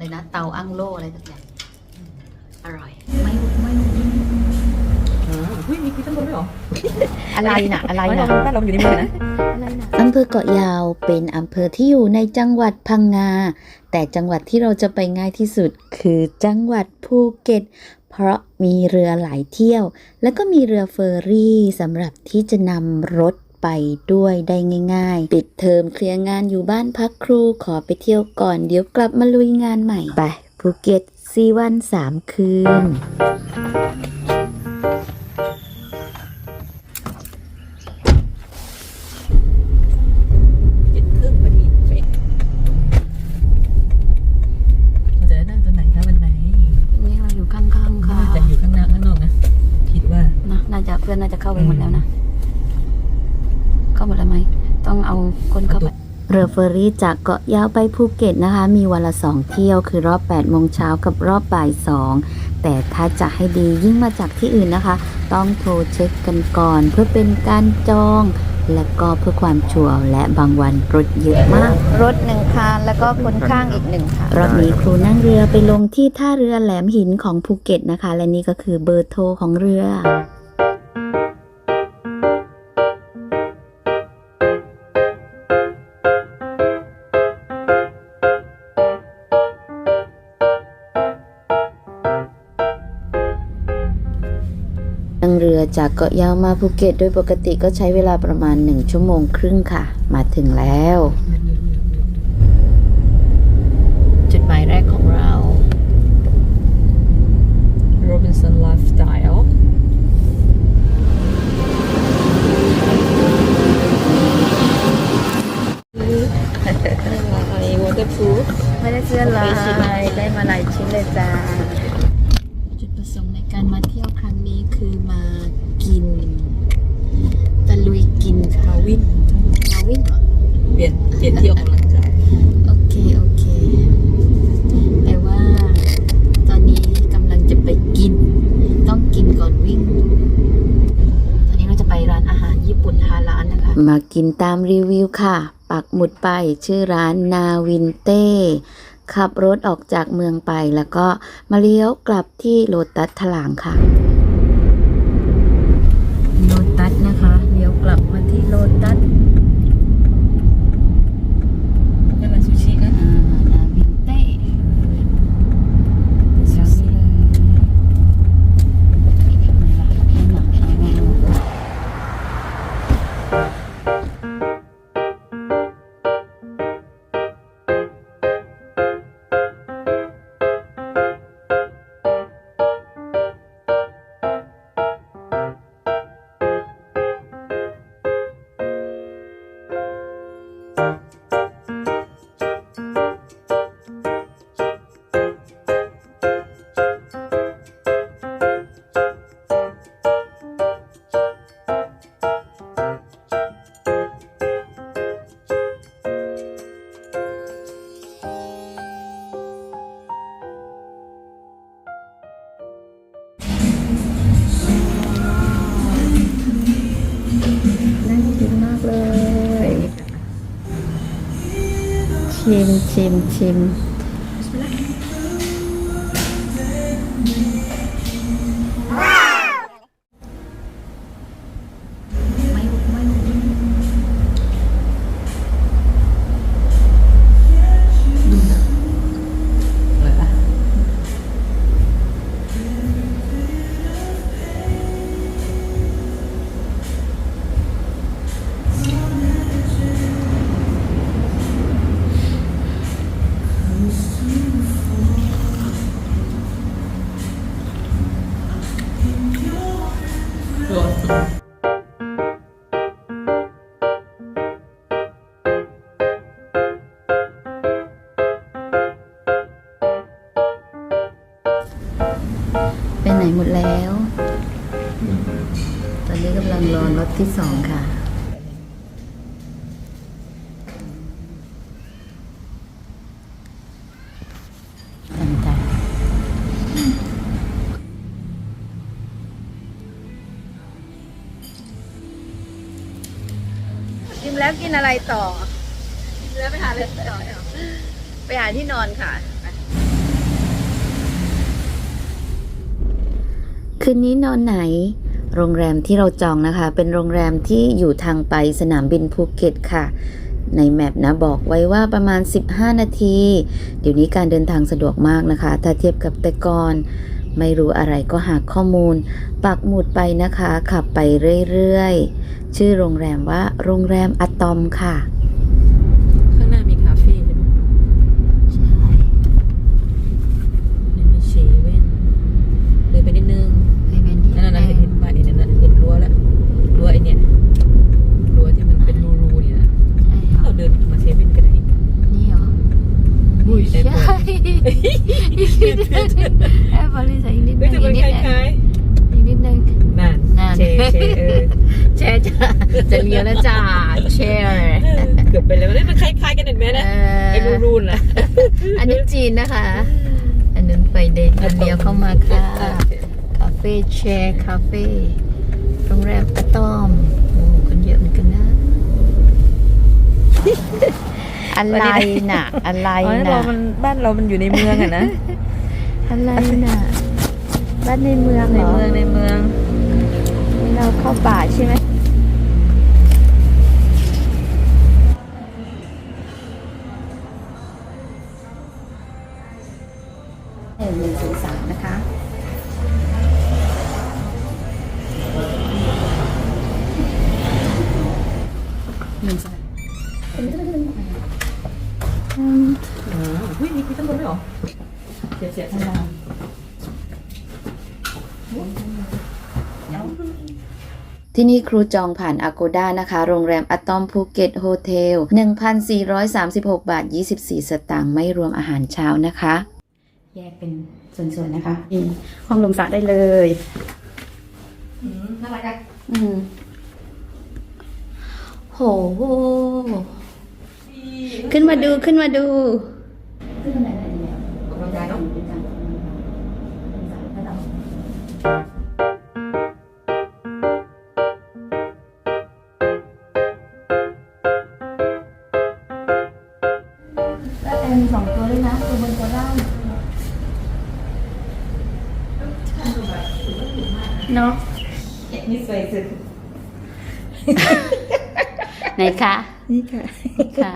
เลยนะ เตาอั้งโล่อะไรสักอย่างอร่อย ไม่ไม่อุ้ยมีคลิปข้างบนด้วยเหรอ อะไรน่ะ อะไรไม่น่ะเราบ้านเราอยู่ในมือนะอะไรน่ะอำเภอเกาะยาวเป็นอำเภอที่อยู่ในจังหวัดพังงา แต่จังหวัดที่เราจะไปง่ายที่สุดคือจังหวัดภูเก็ต เพราะมีเรือหลายเที่ยว แล้วก็มีเรือเฟอร์รี่สำหรับที่จะนำรถ ไปด้วยได้ง่าย ๆ ปิดเทอมเคลียร์งานอยู่บ้านพักครูขอไปเที่ยวก่อน เดี๋ยวกลับมาลุยงานใหม่ ไปภูเก็ตซีวันสามคืน เจ็ดครึ่งพอดีเป๊ะเราจะได้นั่งตัวไหนคะวันไหน นี่เราอยู่ข้างๆค่ะ น่าจะอยู่ข้างหน้าข้างนอกนะ คิดว่า นะน่าจะเพื่อนน่าจะเข้าไปหมดแล้วนะ เข้าหมดแล้วไหม ต้องเอาคน เข้าไปเรือเฟอร์รี่จากเกาะยาวไปภูเก็ตนะคะ มีวันละสองเที่ยวคือรอบ8โมงเช้ากับรอบบ่าย2แต่ถ้าจะให้ดียิ่งมาจากที่อื่นนะคะ ต้องโทรเช็คกันก่อน เพื่อเป็นการจอง และก็เพื่อความชัวร์และบางวันรถเยอะมาก รถหนึ่งคันแล้วก็คนข้างอีกหนึ่งคันรอบนี้ครูนั่งเรือไปลงที่ท่าเรือแหลมหินของภูเก็ตนะคะ และนี่ก็คือเบอร์โทรของเรือ จากเกาะยาวมาภูเก็ต โดยปกติก็ใช้เวลาประมาณ 1 ชั่วโมงครึ่งค่ะ มาถึงแล้ว จุดหมายแรกของเรา Robinson Lifestyle อะไร waterproof ไม่ได้เสื้อลายได้มาหลายชิ้นเลยจ้า จุดประสงค์ในการมาเที่ยวครั้งนี้คือมากินตะลุยกินค่ะ มาวิ่ง มาวิ่งเหรอ เปลี่ยนเปลี่ยนที่ออกกำลังกาย โอเค โอเค แต่ว่า ตอนนี้กำลังจะไปกิน ต้องกินก่อนวิ่ง ตอนนี้เราจะไปร้านอาหารญี่ปุ่นฮาลานนะคะ มากินตามรีวิวค่ะ ปักหมุดไปชื่อร้านนาวินเต้ ขับรถออกจากเมืองไปแล้วก็มาเลี้ยวกลับที่โลตัสถลางค่ะ ชิม ล้วกินอะไรต่อ แล้วไปหาอะไรต่อเนี่ไปหาที่นอนค่ะ คืนนี้นอนไหน โรงแรมที่เราจองนะคะ เป็นโรงแรมที่อยู่ทางไปสนามบินภูเก็ตค่ะ ในแมปนะบอกไว้ว่าประมาณ 15 นาที เดี๋ยวนี้การเดินทางสะดวกมากนะคะ ถ้าเทียบกับแต่ก่อน ไม่รู้อะไรก็หาข้อมูล ปักหมุดไปนะคะ ขับไปเรื่อยๆ ชื่อโรงแรมว่าโรงแรมอะตอมค่ะ ข้างหน้ามีคาเฟ่ใช่ไหม ใช่ นี่มีเชเว่นเลยไปนิดนึง ไปเป็นที่ นั่นน่ะ แร เห็น ก บ้านนี่นั่นน่ะเห็นรั้วแล้วรั้วไอเนี่ยรั้วที่มันเป็นรูๆเนี่ยนะ ใช่เหรอ เราเดินมาเซเว่นกันได้ นี่เหรอ อุ้ย ใช่ ได้เปิด อีกนิดนึงแอบบริษัทอีกนิดนึ เฮ้ย ง แต่มัน อีก ค นิดนึง ล้าย อีกนิดนึง ๆนั่น นั่น เชเชเออ แชร์ จ้าจะเลี้ยวแล้วจ้าแชร์เกือบไปแล้วนี่มันคล้ายๆกันเห็นไหมนะไอ้รูๆน่ะอันนี้จีนนะคะ อันนั้นไฟแดงอันเดียวเข้ามาค่ะคาเฟ่แชร์คาเฟ่โรงแรมอะตอมโอ้คนเยอะเหมือนกันนะอะไรน่ะ อะไรอ๋อเราน่ะมันบ้านเรามันอยู่ในเมืองอะนะอะไรน่ะบ้านในเมืองในเหรอเมืองในเมืองนี่เราเข้าป่าใช่ไหม อืมอ๋อเฮ้ยมีที่ตำรวจด้วยเหรอเสียเสียเสียที่นี่ครูจองผ่าน Agoda นะคะ โรงแรมอะตอมภูเก็ตโฮเทล 1,436 บาท 24 สตางค์ไม่รวมอาหารเช้านะคะ แยกเป็นส่วนๆนะคะนี่ห้องลงสระได้เลยน่ารักอะอืมโห ขึ้นมาดูขึ้นมาดู ขึ้นมาไหนไหนเนี่ยออกกำลังกายเนาะแล้วแอร์มีสองตัวด้วยนะ ตัวบนตัวล่างเนาะนี่สวยสุดไหนคะ นี่ค่ะ ค่ะ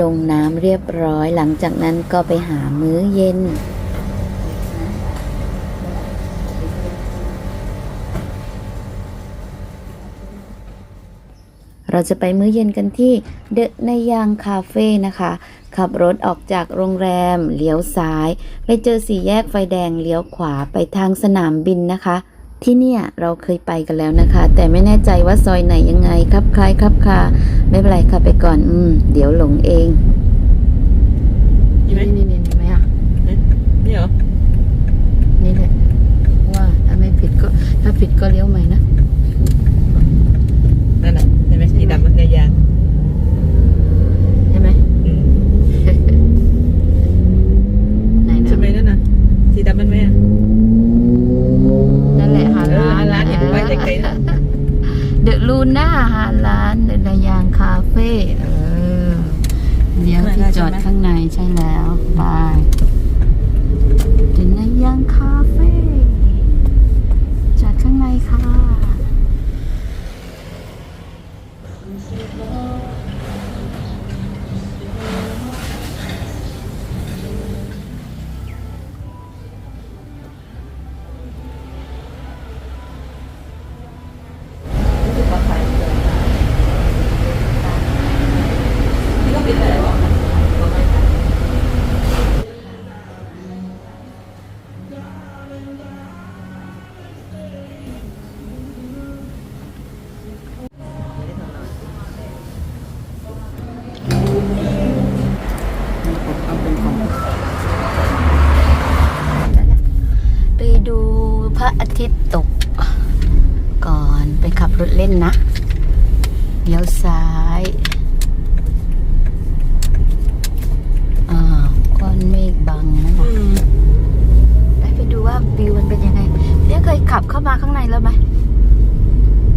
ลงน้ำเรียบร้อยหลังจากนั้นก็ไปหามื้อเย็น เราจะไปมื้อเย็นกันที่เดอะในยางคาเฟ่นะคะ ขับรถออกจากโรงแรม เลี้ยวซ้าย ไปเจอสี่แยกไฟแดงเลี้ยวขวาไปทางสนามบินนะคะ ที่เนี่ยเราเคยไปกันแล้วนะคะ แต่ไม่แน่ใจว่าซอยไหนยังไงครับคล้ายครับคาไม่เป็นไรค่ะไปก่อน อืม เดี๋ยวหลงเองนี่ไหมนี่นี่นี่ไหมอะนี่เหรอนี่แหละว่าถ้าไม่ผิดก็ถ้าผิดก็เลี้ยวใหม่นะ ขับเข้ามาข้างในแล้วไหม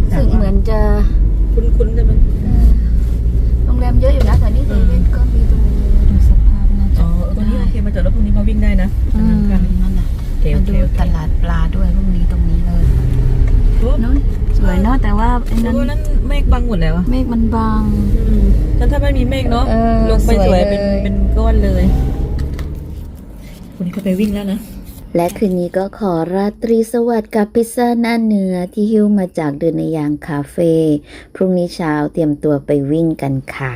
รู้สึกเหมือนจะคุ้นๆใช่ไหมเออโรงแรมเยอะอยู่นะแต่นี่เซเว่นก็มีตรงนี้ดูสภาพนะอ๋อตรงนี้โอเคมาจอดรถพรุ่งนี้มาวิ่งได้นะอืมนั่นน่ะเทลมาดูตลาดปลาด้วยพรุ่งนี้ตรงนี้เลยนู้นสวยเนาะแต่ว่าไอ้นั้นโเมฆบังหมดแล้วะเมฆมันบาง นั้นถ้าไม่มีเมฆเนาะลงไปสวยเยเป็นเป็นก้อนเลยวันนี้ก็ไปวิ่งแล้วนะ และคืนนี้ก็ขอราตรีสวัสดิ์กับพิซซ่าหน้าเนื้อที่หิ้วมาจากเดินในยางคาเฟ่พรุ่งนี้เช้าเตรียมตัวไปวิ่งกันค่ะ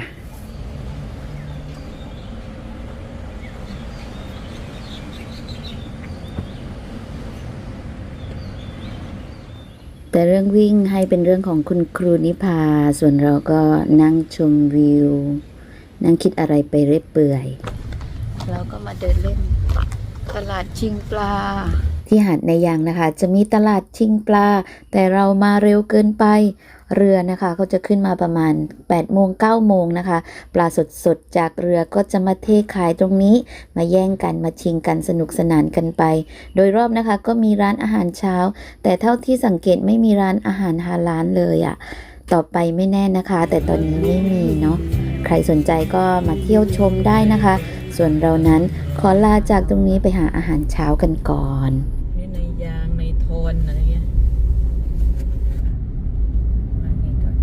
แต่เรื่องวิ่งให้เป็นเรื่องของคุณครูนิพา ส่วนเราก็นั่งชมวิว นั่งคิดอะไรไปเรื่อยเปื่อย เราก็มาเดินเล่น ตลาดชิงปลา ที่หาดในยางนะคะ จะมีตลาดชิงปลา แต่เรามาเร็วเกินไปเรือนะคะเขาจะขึ้นมาประมาณ8โมง9โมงนะคะ ปลาสดๆ จากเรือก็จะมาเทขายตรงนี้ มาแย่งกันมาชิงกันสนุกสนานกันไป โดยรอบนะคะก็มีร้านอาหารเช้า แต่เท่าที่สังเกตไม่มีร้านอาหารฮาลาลเลยอะ่ะต่อไปไม่แน่นะคะ แต่ตอนนี้ไม่มีเนาะใครสนใจก็มาเที่ยวชมได้นะคะ ส่วนเรานั้นขอลาจากตรงนี้ไปหาอาหารเช้ากันก่อน ในยางในทนอะไรเงี้ยมาไงก่อน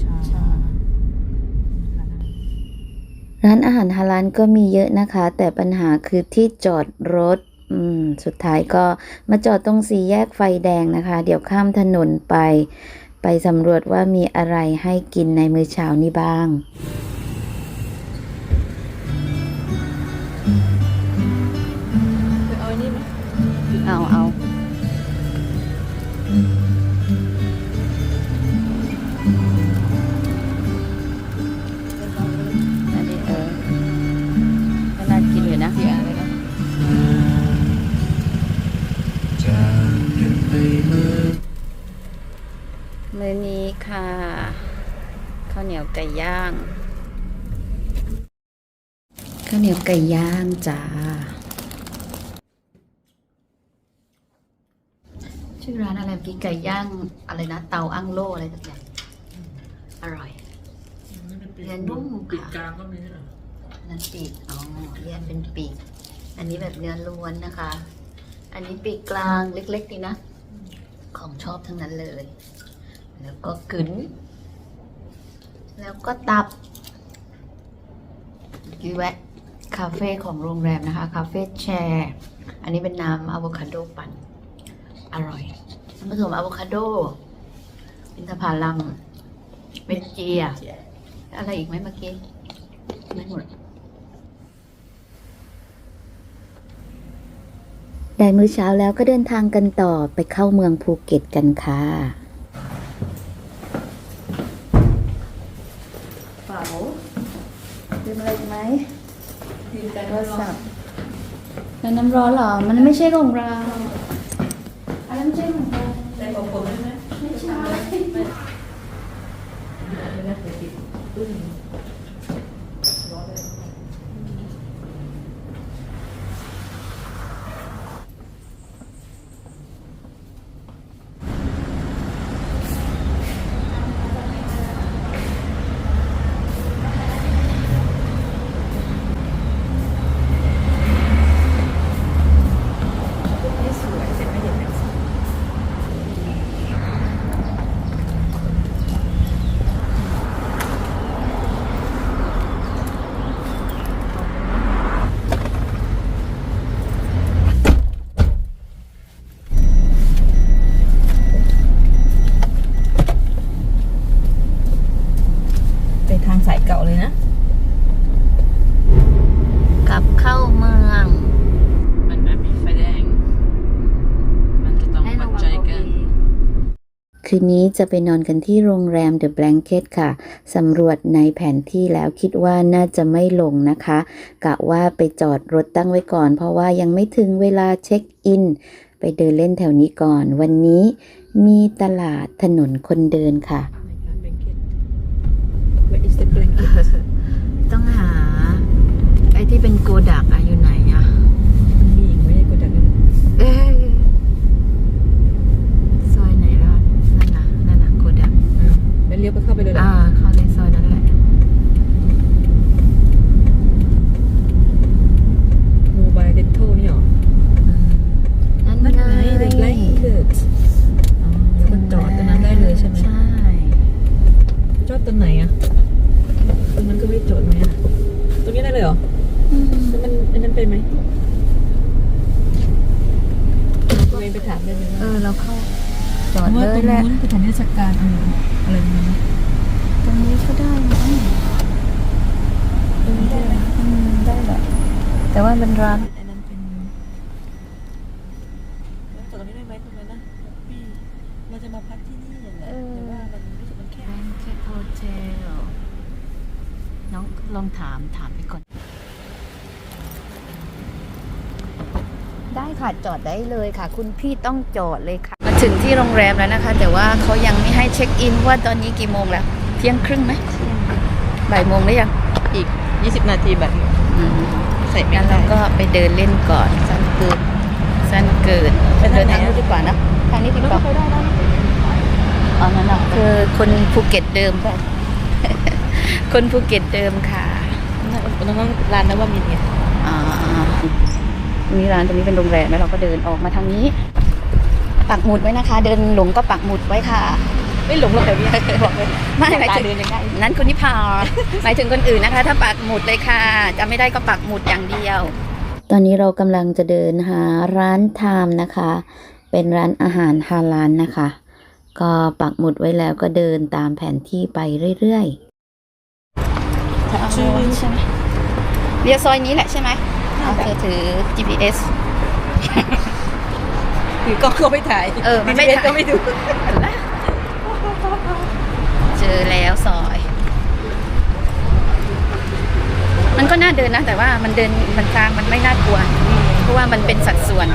ชา ร้ารฮาลานก็มีเยอะนะคะ แต่ปัญหาคือที่จอดรถอืมสุดท้ายก็มาจอดตรงสี่แยกไฟแดงนะคะ เดี๋ยวข้ามถนนไป ไปสำรวจว่ามีอะไรให้กินในมื้อเช้านี้บ้าง ค่ะข้าวเหนียวไก่ย่างข้าวเหนียวไก่ย่างจ้าชื่อร้านอะไรเมื่อกี้ไก่ย่างอะไรนะเตาอั้งโล่อะไรสักอย่างอร่อยเรียนรุ่งปิดค่ะกลางก็มีเหรอนั่นปีกอ๋อเรียนเป็นปีก อันนี้แบบเนื้อล้วนนะคะ อันนี้ปีกกลางเล็กๆดีนะ ของชอบทั้งนั้นเลย แล้วก็กึนแล้วก็ตับกีแวะคาเฟ่ของโรงแรมนะคะ คาเฟ่แชร์ อันนี้เป็นน้ำอะโวคาโดปั่น อร่อยผสมอะโวคาโด อินทผลัมเมดเจีย อะไรอีกไหมเมื่อกี้ ไม่หมดได้มื้อเช้าแล้วก็เดินทางกันต่อไปเข้าเมืองภูเก็ตกันค่ะ เป๋าดื่มอะไรอีกไหมโทรศัพท์แล้วน้ำ ร้อนเหรอ มันไม่ใช่ของเราอันนั้นไม่ใช่ของเราแต่ของผมได้ไหมไม่ใช่ ไม่ได้ไปติดตึ้ง ไปทางสายเก่าเลยนะ กลับเข้าเมือง มันแบบมีไฟแดง มันจะต้อง ให้ ปั ระ ด วัง ใจ โอ กัน เคคืนนี้จะไปนอนกันที่โรงแรม The Blanket ค่ะ สำรวจในแผนที่แล้วคิดว่าน่าจะไม่ลงนะคะ กะว่าไปจอดรถตั้งไว้ก่อน เพราะว่ายังไม่ถึงเวลาเช็คอิน ไปเดินเล่นแถวนี้ก่อน วันนี้มีตลาดถนนคนเดินค่ะ Where is the blanket ต้องที่เป็นโกดักอะอยู่ไหนอะ มันมีอีกไหมไอ้โกดังนั้น เอ้ยซอยไหนแล้วนั่นน่ะนั่นน่ะโกดัก อ่าแล้วเลี้ยวไปเข้าไปเลยเหรอ อ่า เข้าในซอยนั้นแหละ โมบายเดนทัลนี่หรอ นั่น นั่นไง ไง The Blanket อ๋อแล้วก็จอดตรงนั้นได้เลยใช่ไหม ใช่ จอดตรงไหนอะตรงนั้นก็ไม่จอดไหมอะตรงนี้ได้เลยเหรอ อืม แล้วมันอันนั้นเป็นไหมตัวเองไปถามได้ไหม เออ เราเข้าจอด ว่า เลตรยงแหละนู้นสถานราชการอะไรอะไรนี้ตรงนี้ก็ได้มั้งตรงนี้ได้ไหมอืมได้แหละแต่ว่าเป็นร้านอันนั้นเป็นแล้วจอดตรงนี้ได้ไหมตรงนั้นนะพี่เราจะมาพักที่นี่อย่างเงี้ยแต่ว่ามันรู้สึกมันแคบ Blanket Hotel น้องลองถามถามไปก่อนได้ค่ะจอดได้เลยค่ะ คุณพี่ต้องจอดเลยค่ะมา ถึงที่โรงแรมแล้วนะคะ แต่ว่าเขายังไม่ให้เช็คอินว่าตอนนี้กี่โมงแล้วเที่ยงครึ่งไหมบ่ายโมงหรือยังอีก 20 นาทีแบบอืมใส่ไม่งั้นได้เราก็ไปเดินเล่นก่อนสั้นเกิดสั้นเกิดไปทางไหนเดินทางนู้นดีกว่านะทางนี้ดีกว่าเคยได้แล้วอ๋อนั่นน่ะคือคนภูเก็ตเดิมคนภูเก็ตเดิมค่ะตรงนั้นร้านนวมินทร์ไงอ่าตรงนี้ร้านตรงนี้เป็นโรงแรมแล้วเราก็เดินออกมาทางนี้ ปักหมุดไว้นะคะ เดินหลงก็ปักหมุดไว้ค่ะ ไม่หลงหรอกเดี๋ยวนี้บอกเลยไม่หมายตาถึงเดินยังไงนั้นคุณนิพาหมายถึงคนอื่นนะคะ ถ้าปักหมุดเลยค่ะจะไม่ได้ก็ปักหมุดอย่างเดียว ตอนนี้เรากำลังจะเดินหาร้านไทม์นะคะ เป็นร้านอาหารฮาลาลนะคะ ก็ปักหมุดไว้แล้วก็เดินตามแผนที่ไปเรื่อยๆชื่อใช่ไหมเรียกซอยนี้แหละใช่ไหมเอาเธอถือ GPS ถือกล้องก็ไม่ถ่ายเออมันไม่เบสถ่าย ก็ไม่ดูเจอแล้วซอย มันก็น่าเดินนะ แต่ว่ามันเดินมันทางมันไม่น่ากลัว เพราะว่ามันเป็นสัดส่วน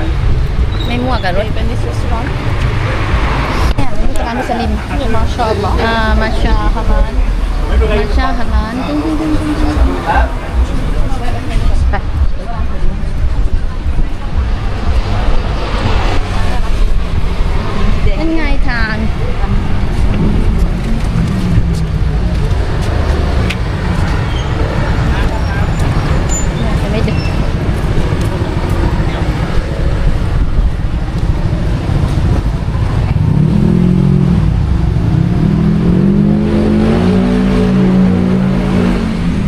ไม่มั่วกับรถ เป็นนิสร้อนเนี่ยนี่ร้านมุสลิมมาชอบเหรออ่ามาชาฮาลานมาชาฮาลานตึ้งตึ้งตึ้งตึ้งตึ้ง นั่นไงทาง จะไม่ดึก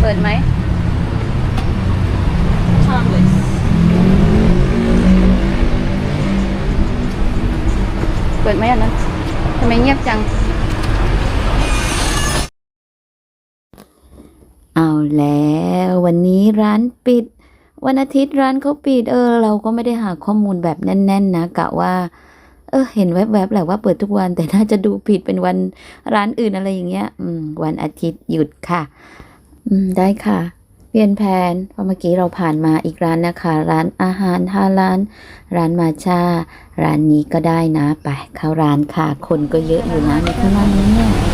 เปิดไหม ชอบเลย เปิ ดไหมอันนั้นทำไมเงียบจัง เอาแล้ววันนี้ร้านปิด วันอาทิตย์ร้านเขาปิด เออ เราก็ไม่ได้หาข้อมูลแบบแน่น ๆ นะกะว่า เออ เห็นแวบๆแหละว่าเปิดทุกวันแต่น่าจะดูผิดเป็นวันร้านอื่นอะไรอย่างเงี้ย อืม วันอาทิตย์หยุดค่ะ อืม ได้ค่ะ เปลี่ยนแผนเพราะเมื่อกี้เราผ่านมาอีกร้านนะคะ ร้านอาหารฮาลานร้านมาชา ร้านนี้ก็ได้นะ ไปเข้าร้านค่ะ คนก็เยอะอยู่นะในข้างล่างนี้เนี่ย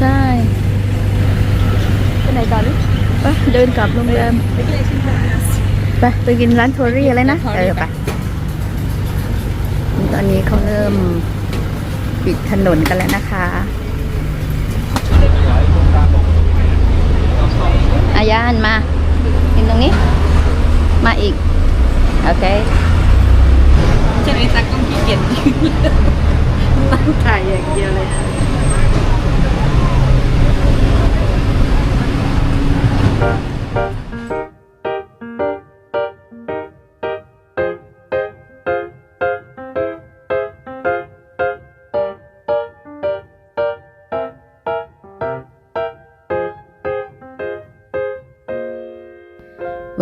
ใช่ไปไหนต่อลูกไปเดินกลับโรงแรมไม่ใช่ชิ้นค่ะไปไปกินร้านทัวรี่อะไรนะเออไปตอนนี้เขาเริ่มปิดถนนกันแล้วนะคะอายานมากินตรงนี้ มาอีก โอเคฉันไอ้ตักต้องขี้เกียจนั่งถ่ายอย่างเดียวเลย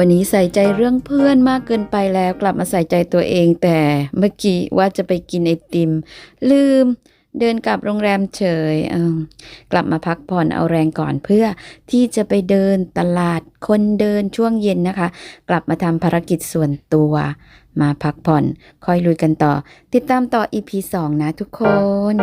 วันนี้ใส่ใจเรื่องเพื่อนมากเกินไปแล้วกลับมาใส่ใจตัวเองแต่เมื่อกี้ว่าจะไปกินไอติม ลืม เดินกลับโรงแรมเฉยเออกลับมาพักผ่อนเอาแรงก่อนเพื่อที่จะไปเดินตลาดคนเดินช่วงเย็นนะคะ กลับมาทำภารกิจส่วนตัว มาพักผ่อน ค่อยลุยกันต่อ ติดตามต่อ EP 2 นะทุกคน